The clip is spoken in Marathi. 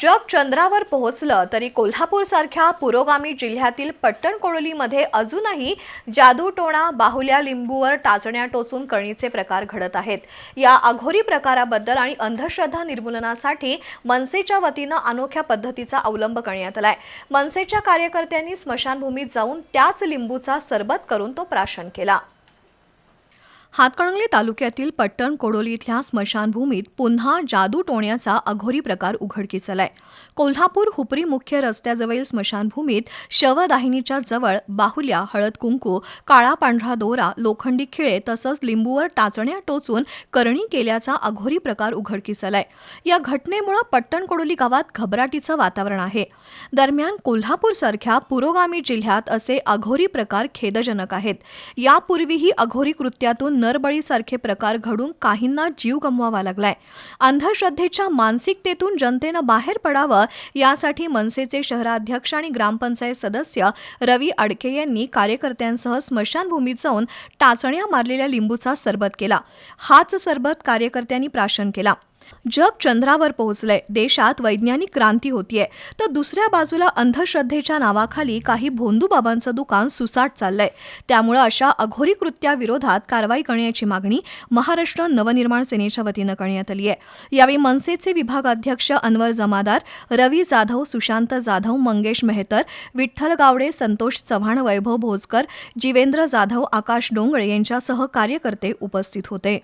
जग चंद्रावर पोहोचलं तरी कोल्हापूरसारख्या पुरोगामी जिल्ह्यातील पट्टणकोडोलीमध्ये अजूनही जादूटोणा बाहुल्या लिंबूवर टाचण्या टोचून कळणीचे प्रकार घडत आहेत. या अघोरी प्रकाराबद्दल आणि अंधश्रद्धा निर्मूलनासाठी मनसेच्या वतीनं अनोख्या पद्धतीचा अवलंब करण्यात आलाय. मनसेच्या कार्यकर्त्यांनी स्मशानभूमीत जाऊन त्याच लिंबूचा सरबत करून तो प्राशन केला. हातकणंगले तालुक्यातील पट्टण कोडोली इथल्या स्मशानभूमीत पुन्हा जादू टोण्याचा अघोरी प्रकार उघडकीस आलाय कोल्हापूर हुपरी मुख्य रस्त्याजवळील स्मशानभूमीत शवदाहिनीच्या जवळ बाहुल्या हळद कुंकू काळा पांढरा दोरा लोखंडी खिळे तसंच लिंबूवर टाचण्या टोचून करणी केल्याचा अघोरी प्रकार उघडकीस आलाय या घटनेमुळे पट्टण कोडोली गावात घबराटीचं वातावरण आहे. दरम्यान कोल्हापूरसारख्या पुरोगामी जिल्ह्यात असे अघोरी प्रकार खेदजनक आहेत. यापूर्वीही अघोरी कृत्यातून नरबळीसारखे प्रकार घडून काहींना जीव गमवावा लागलाय. अंधश्रद्धेच्या मानसिकतेतून जनतेनं बाहेर पडावं यासाठी मनसेचे शहराध्यक्ष आणि ग्रामपंचायत सदस्य रवी अडके यांनी कार्यकर्त्यांसह स्मशानभूमीत जाऊन टाचण्या मारलेल्या लिंबूचा सरबत केला. हाच सरबत कार्यकर्त्यांनी प्राशन केला. जग चंद्रावर पोहोचलंय देशात वैज्ञानिक क्रांती होतीये. तर दुसऱ्या बाजूला अंधश्रद्धेच्या नावाखाली काही भोंदूबाबांचं दुकान सुसाट चाललंय. त्यामुळे अशा अघोरी कृत्याविरोधात कारवाई करण्याची मागणी महाराष्ट्र नवनिर्माण सेनेच्या वतीनं करण्यात आली आहे यावेळी मनसेचे विभागाध्यक्ष अनवर जमादार रवी जाधव सुशांत जाधव मंगेश मेहतर विठ्ठल गावडे संतोष चव्हाण वैभव भोजकर जीवेंद्र जाधव आकाश डोंगळे यांच्यासह कार्यकर्ते उपस्थित होते.